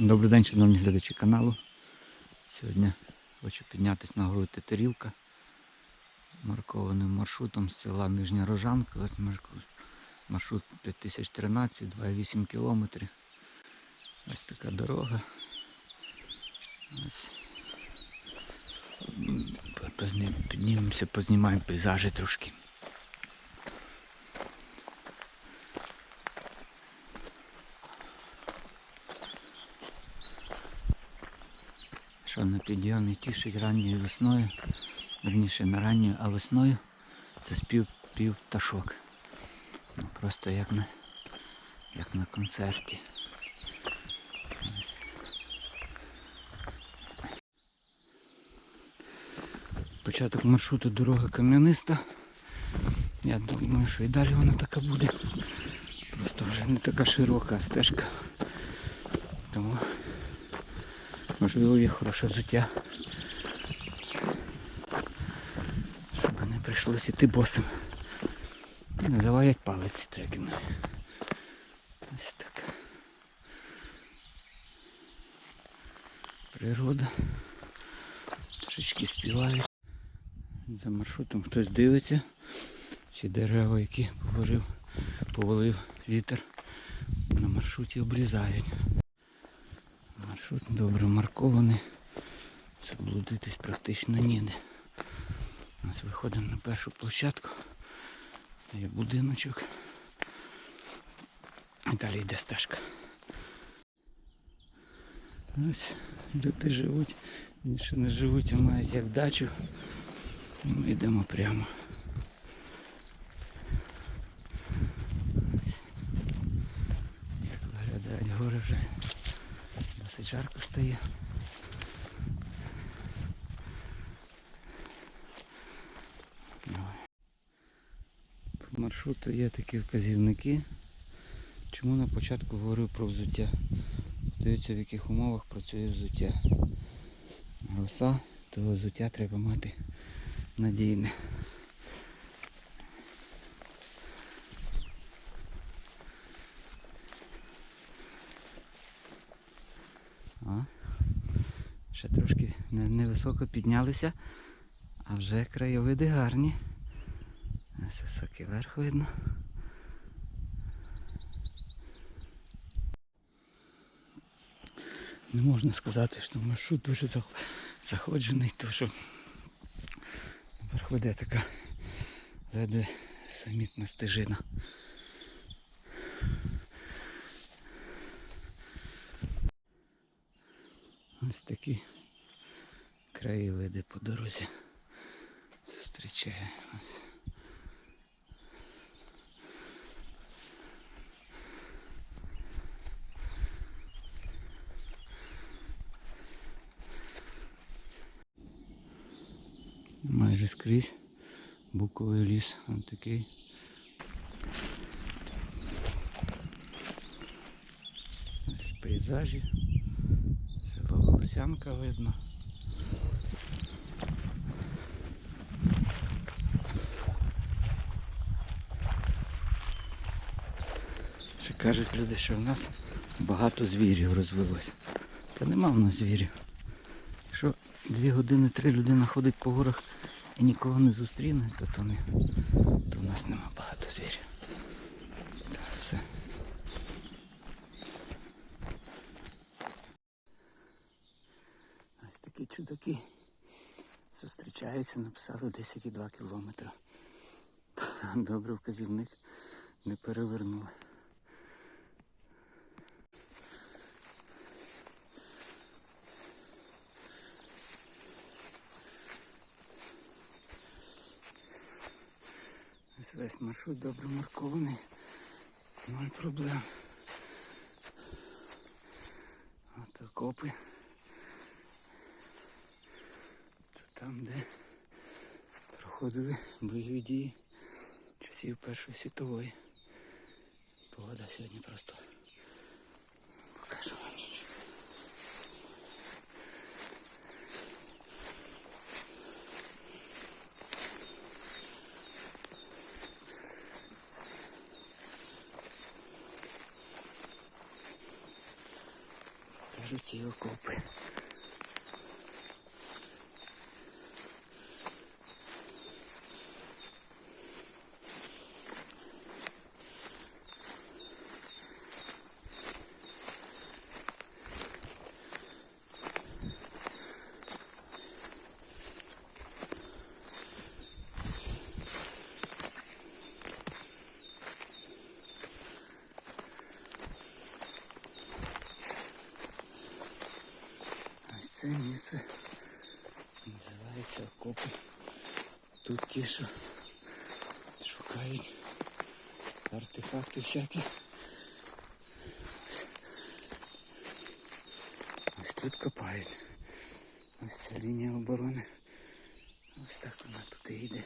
Добрий день, шановні глядачі каналу. Сьогодні хочу піднятися на гору Тетерівка маркованим маршрутом з села Нижня Рожанка. Ось маршрут 5013, 2,8 кілометрів. Ось така дорога. Ось. Піднімемося, познімаємо пейзажі трошки. Що на підйомі тішить ранньою весною, верніше не ранньою, а весною це спів пів пташок. Ну, просто як на, як на концерті. Початок маршруту дорога кам'яниста. Я думаю, що і далі вона така буде. Просто вже не така широка стежка. Тому Можливо, є хороше взуття. Щоб не прийшлося йти босим. Заваять палець трекінг. Ось так. Природа. Трошечки співають. За маршрутом хтось дивиться. Чи дерева, які повалив, повалив вітер, на маршруті обрізають. Маршрут добре маркований. Заблудитись практично ніде. Ось виходимо на першу площадку. Є будиночок. І далі йде стежка. Ось люди живуть. Більше не живуть, а мають як дачу. І ми йдемо прямо. Ось. Як виглядають гори вже. Досить жарко стає. По маршруту є такі вказівники. Чому на початку говорив про взуття? Дивіться в яких умовах працює взуття. Роса, то взуття треба мати надійне. Ще трошки невисоко піднялися, а вже краєвиди гарні. Ось високий верх видно. Не можна сказати, що маршрут дуже заходжений, тому що наверх веде така ледве самітна стежина. Ось такі краєвиди по дорозі зустрічає. Ось. Майже скрізь буковий ліс. Ось такий. Ось пейзажі. Село Волосянка видно. Ще кажуть люди, що в нас багато звірів розвилося. Та нема в нас звірів. Якщо дві години три людина ходить по горах і нікого не зустріне, то, то, не, то в нас нема багато звірів. Так, все. Ось такі чудаки зустрічаються, написали 10,2 кілометра. Добре вказівник не перевернули. Ось весь маршрут добре маркований. Ноль проблем. От окопи. Це там, де проходили бойові дії часів Першої світової. Погода сьогодні просто покажу вам. чуть-чуть. ці окопи. Ось це місце називається окопи. Тут ті, що шукають артефакти всякі. Ось тут копають. Ось ця лінія оборони. Ось так вона тут і йде.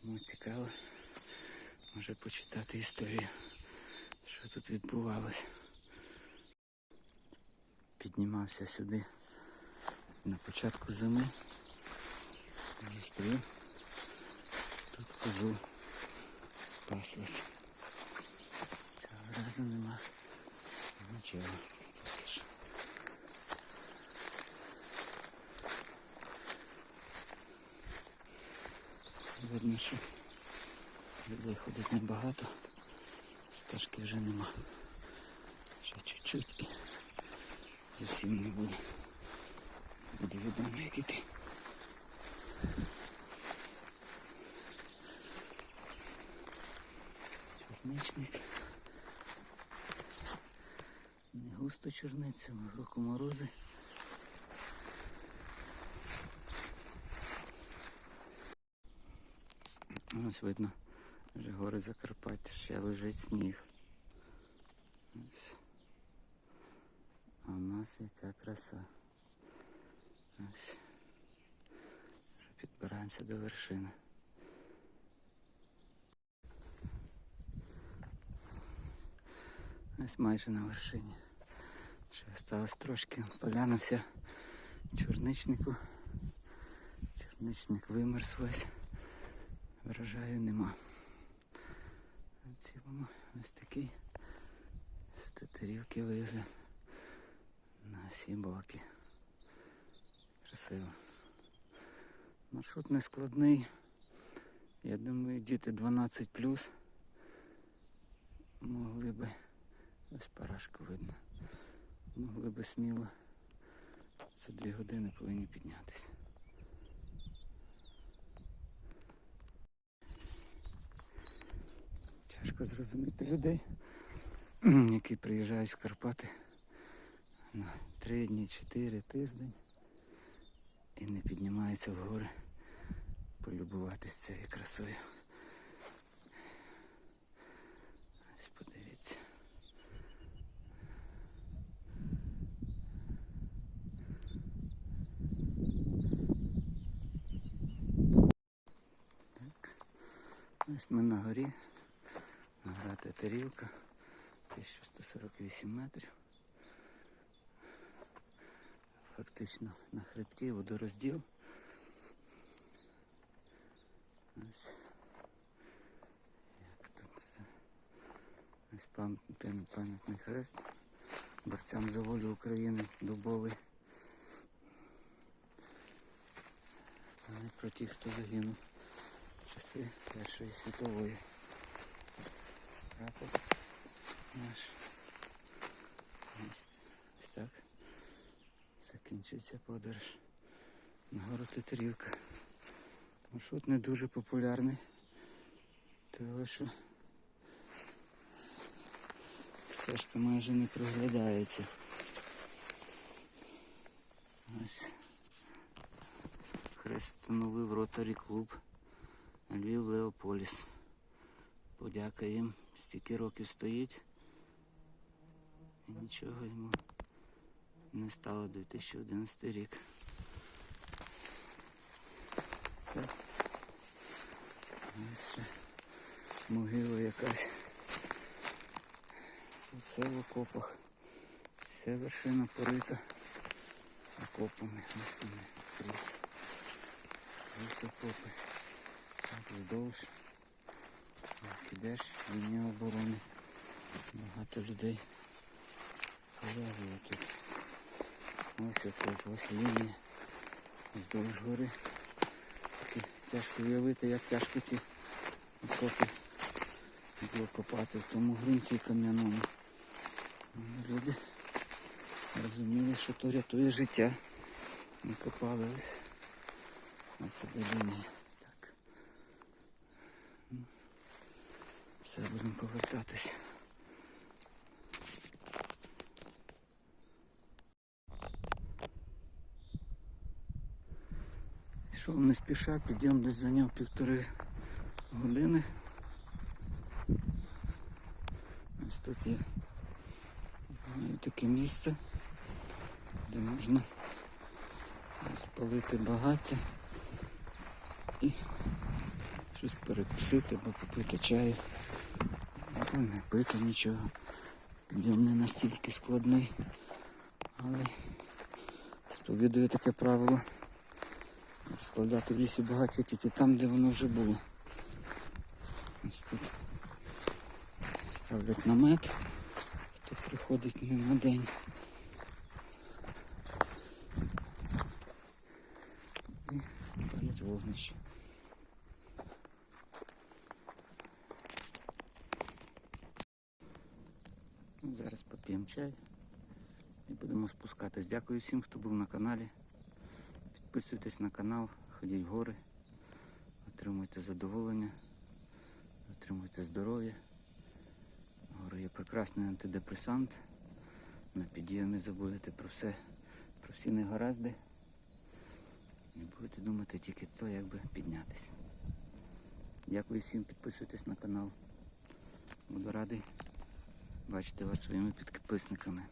Кому цікаво, може почитати історію, що тут відбувалося піднімався сюди на початку зими. Зустрів. Тут козу паслась. Цього разу нема нічого. Видно, що людей ходить небагато, стежки вже нема. Ще чуть-чуть і зовсім не буде. Буде відомо, як іти. Чорничник. Не густо чорниця, року морози. Ось видно, вже гори Закарпаття, ще лежить сніг. Ось. А у нас яка краса. Ось. Підбираємося до вершини. Ось майже на вершині. Ще осталось трошки. Поляна вся чорничнику. Чорничник вимерз весь. Врожаю нема. В цілому ось такий з вигляд всі боки. Красиво. Маршрут не складний. Я думаю, діти 12 могли би, ось парашку видно, могли би сміло за дві години повинні піднятися. Тяжко зрозуміти людей, які приїжджають в Карпати три дні, чотири тиждень і не піднімаються в гори полюбуватись цією красою. Ось подивіться. Так. Ось ми на горі. Гора Тетерівка. 1148 метрів. Фактично на хребті водорозділ. Ось. Як тут все. Ось пам- пам- пам'ятний хрест борцям за волю України дубовий. Пам'ять про тих, хто загинув в часи Першої світової. Прапор наш. Ось так закінчується подорож на гору Тетерівка. Маршрут не дуже популярний, тому що стежка майже не проглядається. Ось хрест встановив ротарі клуб Львів Леополіс. Подяка їм, стільки років стоїть і нічого йому не стало 2011 рік. Так. Ось ще могила якась. Все в окопах. Вся вершина порита окопами. Ось вони окопи. Так вздовж. Як ідеш, лінія оборони. Багато людей Пов'язую тут. Ось отут, ось лінія. Вздовж гори. Таке тяжко уявити, як тяжко ці окопи було копати в тому ґрунті кам'яному. Люди розуміли, що то рятує життя. Не копали ось. Ось де лінія. Так. Все, будемо повертатись. Йшов не спіша, підйом десь зайняв півтори години. Ось тут є знаю, таке місце, де можна спалити багаття і щось перекусити або попити чаю. Або не пити нічого. Підйом не настільки складний, але сповідує таке правило розкладати в лісі багаття тільки там, де воно вже було. Ось тут ставлять намет, хто приходить не на день. І палять вогнище. Ну, Зараз поп'ємо чай і будемо спускатись. Дякую всім, хто був на каналі. Підписуйтесь на канал, ходіть в гори, отримуйте задоволення, отримуйте здоров'я. Гори є прекрасний антидепресант. На підйомі забудете про все, про всі негаразди. І будете думати тільки то, як би піднятися. Дякую всім, підписуйтесь на канал. Буду радий бачити вас своїми підписниками.